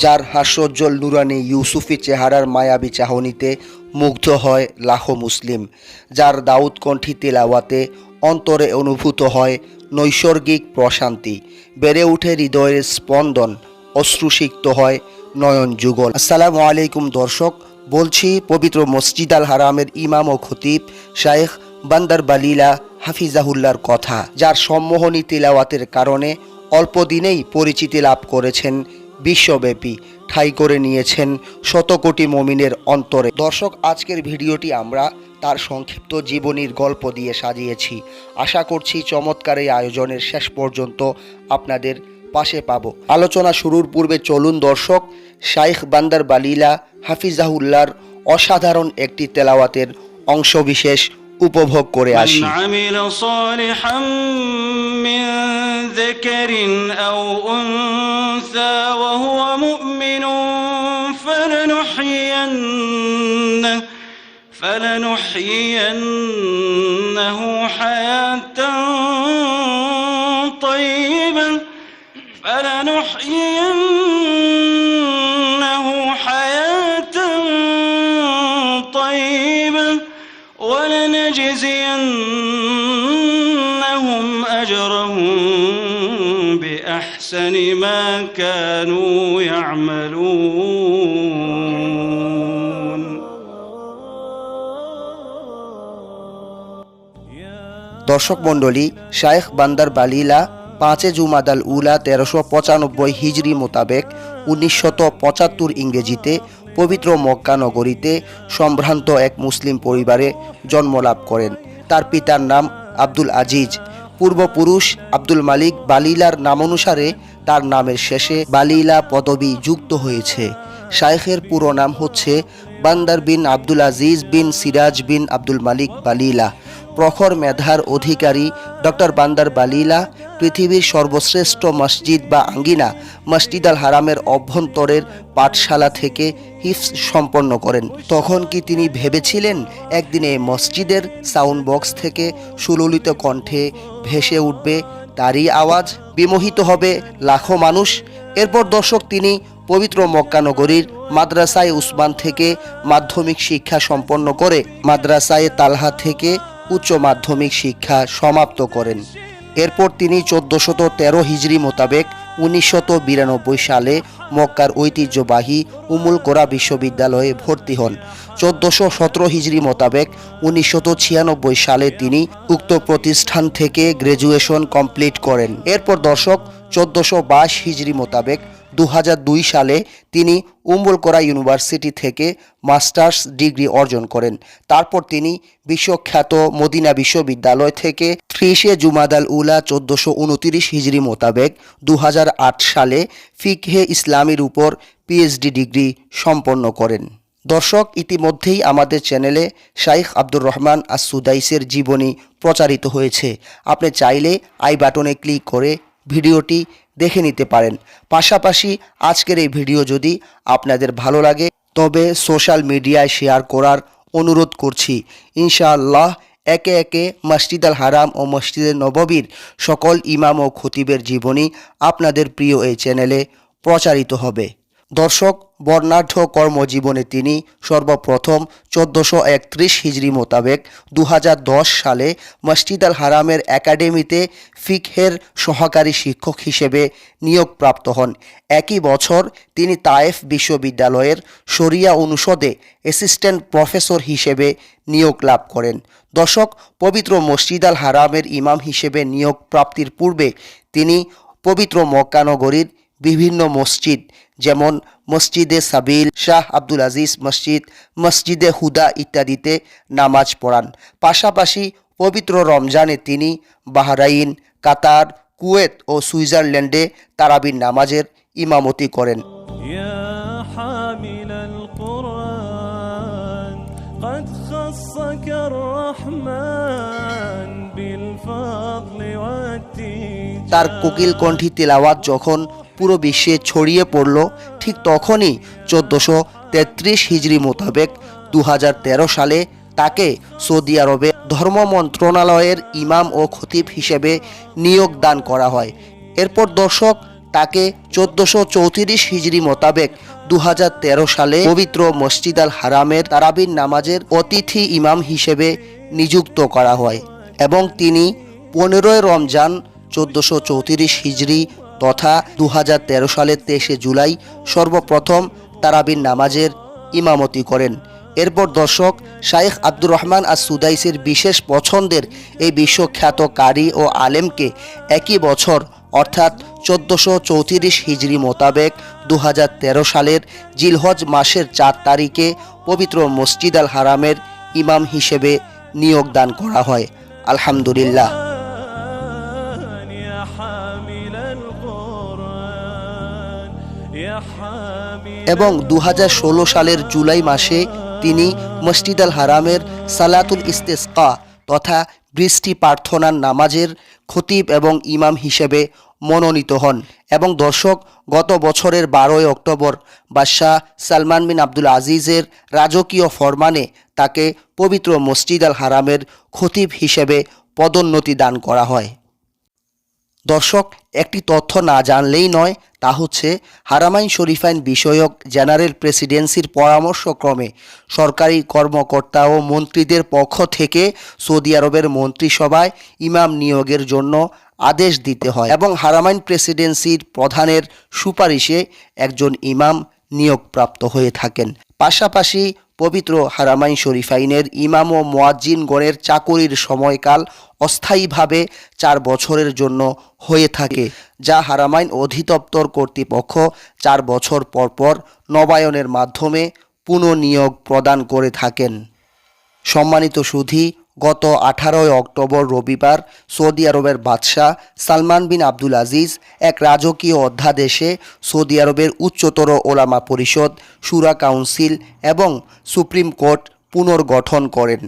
যার হাস্যোজ্জ্বল নুরানি ইউসুফি চেহারার মায়াবী চাহনিতে মুগ্ধ হয় লাখো মুসলিম, যার দাউদ কণ্ঠী তেলাওয়াতে অন্তরে অনুভূত হয় নৈসর্গিক প্রশান্তি। বেড়ে ওঠে হৃদয়ের স্পন্দন, অশ্রুসিক্ত হয় নয়ন যুগল। আসসালামু আলাইকুম দর্শক, বলছি পবিত্র মসজিদ আল হারামের ইমাম ও খতিব শায়েখ বান্দার বালিলা হাফিজাহুল্লার কথা, যার সম্মোহনী তিলাওয়াতের কারণে অল্প দিনেই পরিচিতি লাভ করেছেন বিশ্বব্যাপী ঠাই করে নিয়েছেন শত কোটি মমিনের অন্তরে। দর্শক আজকের ভিডিওটি আমরা তার সংক্ষিপ্ত জীবনীর গল্প দিয়ে সাজিয়েছি। আশা করছি চমৎকার এই আয়োজনের শেষ পর্যন্ত আপনাদের পাশে পাব। আলোচনা শুরুর পূর্বে চলুন দর্শক শাইখ বান্দার বালিলা হাফিজাহুল্লার অসাধারণ একটি তেলাওয়াতের অংশবিশেষ উপভোগ করে আসি। আমিল فلنحيينه حياة طيبة فلنحيينه حياة طيبة ولنجزينهم أجرهم بأحسن ما كانوا يعملون. দর্শক মণ্ডলী, শায়েখ বান্দার বালিলা, পাঁচে জুমাদাল উলা তেরোশো পঁচানব্বই হিজরি মোতাবেক উনিশশত পঁচাত্তর ইংরেজিতে পবিত্র মক্কা নগরীতে সম্ভ্রান্ত এক মুসলিম পরিবারে জন্মলাভ করেন। তার পিতার নাম আব্দুল আজিজ। পূর্বপুরুষ আব্দুল মালিক বালিলার নামানুসারে তার নামের শেষে বালিলা পদবি যুক্ত হয়েছে। শায়েখের পুরো নাম হচ্ছে বান্দার বিন আব্দুল আজিজ বিন সিরাজ বিন আব্দুল মালিক বালিলা। প্রখর মেধার অধিকারী ডক্টর বান্দার বালিলা, পৃথিবীর সর্বশ্রেষ্ঠ মসজিদ বা আঙ্গিনা, মসজিদ আল হারামের অভ্যন্তরের পাঠশালা থেকে হিফস সম্পন্ন করেন। তখন কি তিনি ভেবেছিলেন একদিনে মসজিদের সাউন্ড বক্স থেকে সুললিত কণ্ঠে ভেসে উঠবে? তারই আওয়াজ বিমোহিত হবে লাখো মানুষ। এরপর দর্শক তিনি পবিত্র মক্কানগরীর মাদ্রাসায় উসমান থেকে মাধ্যমিক শিক্ষা সম্পন্ন করে মাদ্রাসায় তালহা থেকে উচ্চ মাধ্যমিক শিক্ষা সমাপ্ত করেন। এরপর তিনি চোদ্দশত তেরো হিজরি মোতাবেক উনিশশত বিরানব্বই সালে মক্কার ঐতিহ্যবাহী উমুল কোরা বিশ্ববিদ্যালয়ে ভর্তি হন। চোদ্দশো সতেরো হিজরি মোতাবেক উনিশশত ছিয়ানব্বই সালে তিনি উক্ত প্রতিষ্ঠান থেকে গ্র্যাজুয়েশন কমপ্লিট করেন। এরপর দর্শক চোদ্দশো বাইশ হিজরি মোতাবেক দু হাজার দুই সালে তিনি উম্বুল কোরা ইউনিভার্সিটি থেকে মাস্টার্স ডিগ্রি অর্জন করেন। তারপর তিনি বিশ্বখ্যাত মদিনা বিশ্ববিদ্যালয় থেকে ত্রিশে জুমাদাল উলা চোদ্দোশো উনতিরিশ হিজরি মোতাবেক দু হাজার আট সালে ফিকহে ইসলামের উপর পিএইচডি ডিগ্রি সম্পন্ন করেন। দর্শক, ইতিমধ্যেই আমাদের চ্যানেলে শাইখ আব্দুর রহমান আসুদাইসের জীবনী প্রচারিত হয়েছে। আপনি চাইলে আই বাটনে ক্লিক করে ভিডিওটি দেখে নিতে পারেন। পাশাপাশি আজকের এই ভিডিও যদি আপনাদের ভালো লাগে, তবে সোশ্যাল মিডিয়ায় শেয়ার করার অনুরোধ করছি। ইনশাআল্লাহ একে একে মসজিদ আল হারাম ও মসজিদের নববীর সকল ইমাম ও খতিবের জীবনী আপনাদের প্রিয় এই চ্যানেলে প্রচারিত হবে। দর্শক বর্ণাঢ্য কর্মজীবনে তিনি সর্বপ্রথম চোদ্দোশো একত্রিশ হিজড়ি মোতাবেক দু হাজার দশ সালে মসজিদ আল হারামের একাডেমিতে ফিকহের সহকারী শিক্ষক হিসেবে নিয়োগপ্রাপ্ত হন। একই বছর তিনি তায়েফ বিশ্ববিদ্যালয়ের শরিয়া অনুষদে অ্যাসিস্ট্যান্ট প্রফেসর হিসেবে নিয়োগ লাভ করেন। দশক পবিত্র মসজিদ আল হারামের ইমাম হিসেবে নিয়োগ প্রাপ্তির পূর্বে তিনি পবিত্র মক্কানগরীর বিভিন্ন মসজিদ যেমন মসজিদে সাবিল শাহ আব্দুল আজিজ মসজিদ মসজিদে হুদা ইত্যাদিতে নামাজ পড়ান। পাশাপাশি পবিত্র রমজানে তিনি বাহরাইন কাতার কুয়েত ও সুইজারল্যান্ডে তারাবির নামাজের ইমামতি করেন। তার কোকিল কণ্ঠী তেলাওয়াত যখন পুরো বিশ্বে ছড়িয়ে পড়ল ঠিক তখনই চোদ্দোশো তেত্রিশ হিজড়ি মোতাবেক দু হাজার তেরো সালে তাকে সৌদি আরবে ধর্ম মন্ত্রণালয়ের ইমাম ও খতিব হিসেবে নিয়োগ দান করা হয়। এরপর দর্শক তাকে চোদ্দশো চৌত্রিশ হিজড়ি মোতাবেক দু হাজার তেরো সালে পবিত্র মসজিদ আল হারামের তারাবির নামাজের অতিথি ইমাম হিসেবে নিযুক্ত করা হয় এবং তিনি পনেরোই রমজান চোদ্দশো চৌত্রিশ হিজড়ি তথা দু হাজার তেরো সালের তেইশে জুলাই সর্বপ্রথম তারাবির নামাজের ইমামতি করেন। এরপর দর্শক শাইখ আব্দুর রহমান আর সুদাইসের বিশেষ পছন্দের এই বিশ্বখ্যাত কারি ও আলেমকে একই বছর, অর্থাৎ চোদ্দোশো চৌত্রিশ হিজড়ি মোতাবেক দু হাজার তেরো সালের জিলহজ মাসের চার তারিখে পবিত্র মসজিদ আল হারামের ইমাম হিসেবে নিয়োগদান করা হয়। আলহামদুলিল্লাহ। এবং দু হাজার ষোলো সালের জুলাই মাসে তিনি মসজিদ আল হারামের সালাতুল ইস্তেসকা তথা বৃষ্টি প্রার্থনার নামাজের খতিব এবং ইমাম হিসেবে মনোনীত হন এবং দর্শক, গত বছরের বারোই অক্টোবর বাদশাহ সালমান বিন আব্দুল আজিজের রাজকীয় ফরমানে তাকে পবিত্র মসজিদ আল হারামের খতিব হিসেবে পদোন্নতি দান করা হয়। দর্শক, একটি তথ্য না জানলেই নয়, তা হচ্ছে হারামাইন শরীফাইন বিষয়ক জেনারেল প্রেসিডেন্সির পরামর্শক্রমে সরকারি কর্মকর্তা ও মন্ত্রীদের পক্ষ থেকে সৌদি আরবের মন্ত্রিসভায় ইমাম নিয়োগের জন্য আদেশ দিতে হয় এবং হারামাইন প্রেসিডেন্সির প্রধানের সুপারিশে একজন ইমাম নিয়োগপ্রাপ্ত হয়ে থাকেন। পাশাপাশি পবিত্র হারামাইন শরীফাইনের ইমাম ও মোয়াজ্জিনগণের চাকরির সময়কাল অস্থায়ীভাবে চার বছরের জন্য হয়ে থাকে, যা হারামাইন অধিদপ্তর কর্তৃপক্ষ চার বছর পরপর পর নবায়নের মাধ্যমে পুনঃনিয়োগ প্রদান করে থাকেন। সম্মানিত সুধী গত আঠারোই অক্টোবর রবিবার সৌদি আরবের বাদশাহ সালমান বিন আব্দুল আজিজ এক রাজকীয় অধ্যাদেশে সৌদি আরবের উচ্চতর ওলামা পরিষদ, সুরা কাউন্সিল এবং সুপ্রিম কোর্ট পুনর্গঠন করেন।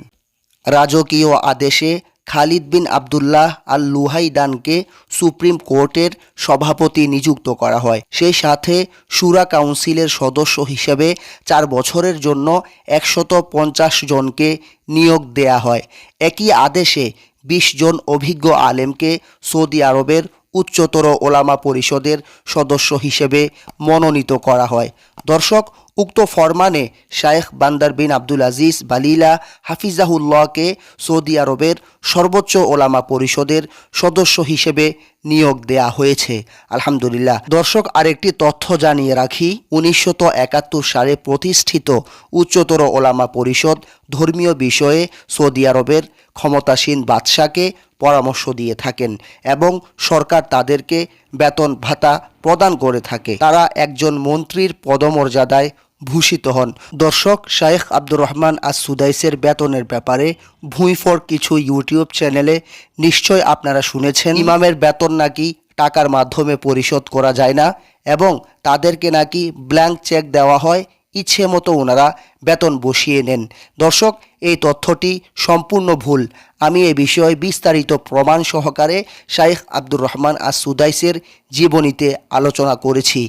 রাজকীয় আদেশে খালিদ বিন আবদুল্লাহ আল লুহাইদানকে সুপ্রিম কোর্টের সভাপতি নিযুক্ত করা হয়। সেই সাথে সুরা কাউন্সিলের সদস্য হিসেবে চার বছরের জন্য একশত পঞ্চাশ জনকে নিয়োগ দেয়া হয়। একই আদেশে বিশ জন অভিজ্ঞ আলেমকে সৌদি আরবের উচ্চতর ওলামা পরিষদের সদস্য হিসেবে মনোনীত করা হয়। দর্শক উক্ত ফরমানে শায়েখ Bandar bin Abdul Aziz Baleelah হাফিজাহুল্লাহকে Saudi আরবের সর্বোচ্চ ওলামা পরিষদের সদস্য হিসেবে নিয়োগ দেয়া হয়েছে। আলহামদুলিল্লাহ। দর্শক, আরেকটি তথ্য জানিয়ে রাখি। উনিশশো একাত্তর সালে প্রতিষ্ঠিত উচ্চতর ওলামা পরিষদ ধর্মীয় বিষয়ে সৌদি আরবের ক্ষমতাসীন বাদশাকে পরামর্শ দিয়ে থাকেন এবং সরকার তাদেরকে বেতন ভাতা প্রদান করে থাকে। তারা একজন মন্ত্রীর পদমর্যাদায় ভূষিত হন। দর্শক শায়েখ আব্দুর রহমান আস সুদাইসের বেতনের ব্যাপারে ভুঁইফর কিছু ইউটিউব চ্যানেলে নিশ্চয় আপনারা শুনেছেন, ইমামের বেতন নাকি টাকার মাধ্যমে পরিশোধ করা যায় না এবং তাদেরকে নাকি ব্ল্যাঙ্ক চেক দেওয়া হয়, ইচ্ছে মতো ওনারা বেতন বসিয়ে নেন। দর্শক, এই তথ্যটি সম্পূর্ণ ভুল। আমি এ বিষয়ে বিস্তারিত প্রমাণ সহকারে শাইখ আব্দুর রহমান আর সুদাইসের জীবনীতে আলোচনা করেছি।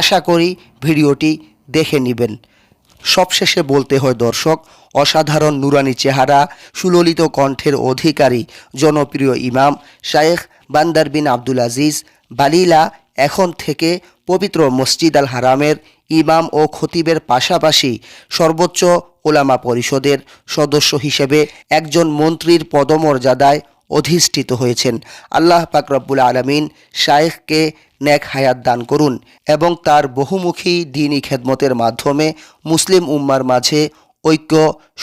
আশা করি ভিডিওটি দেখে নেবেন। সবশেষে বলতে হয়, দর্শক, অসাধারণ নুরানি চেহারা, সুললিত কণ্ঠের অধিকারী, জনপ্রিয় ইমাম শায়েখ বান্দার বিন আব্দুল আজিজ, বালিলা এখন থেকে পবিত্র মসজিদ আল হারামের ইমাম ও খতিবের পাশাপাশি সর্বোচ্চ ওলামা পরিষদের সদস্য হিসেবে একজন মন্ত্রীর পদমর্যাদায় অধিষ্ঠিত হয়েছেন। আল্লাহ পাক রব্বুল আলমিন শায়েখকে নেক হায়াত দান করুন এবং তার বহুমুখী দিনী খেদমতের মাধ্যমে মুসলিম উম্মার মাঝে ঐক্য,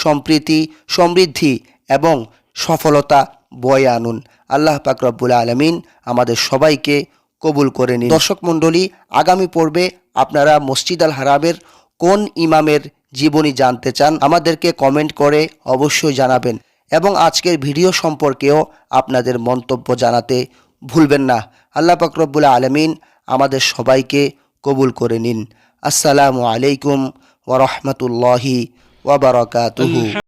সম্প্রীতি, সমৃদ্ধি এবং সফলতা বয়ে আনুন। আল্লাহ পাক রব্বুল আলমিন আমাদের সবাইকে কবুল করে নিন। দর্শক মণ্ডলী, আগামী পর্বে আপনারা মসজিদ আল হারামের কোন ইমামের জীবনী জানতে চান, আমাদেরকে কমেন্ট করে অবশ্যই জানাবেন। এবং আজকের ভিডিও সম্পর্কেও আপনাদের মন্তব্য জানাতে ভুলবেন না। আল্লাহ পাকরবুল আলমিন আমাদের সবাইকে কবুল করে নিন। আসসালামু আলাইকুম ওরহমতুল্লাহি ওবরাকাতুহু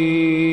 E...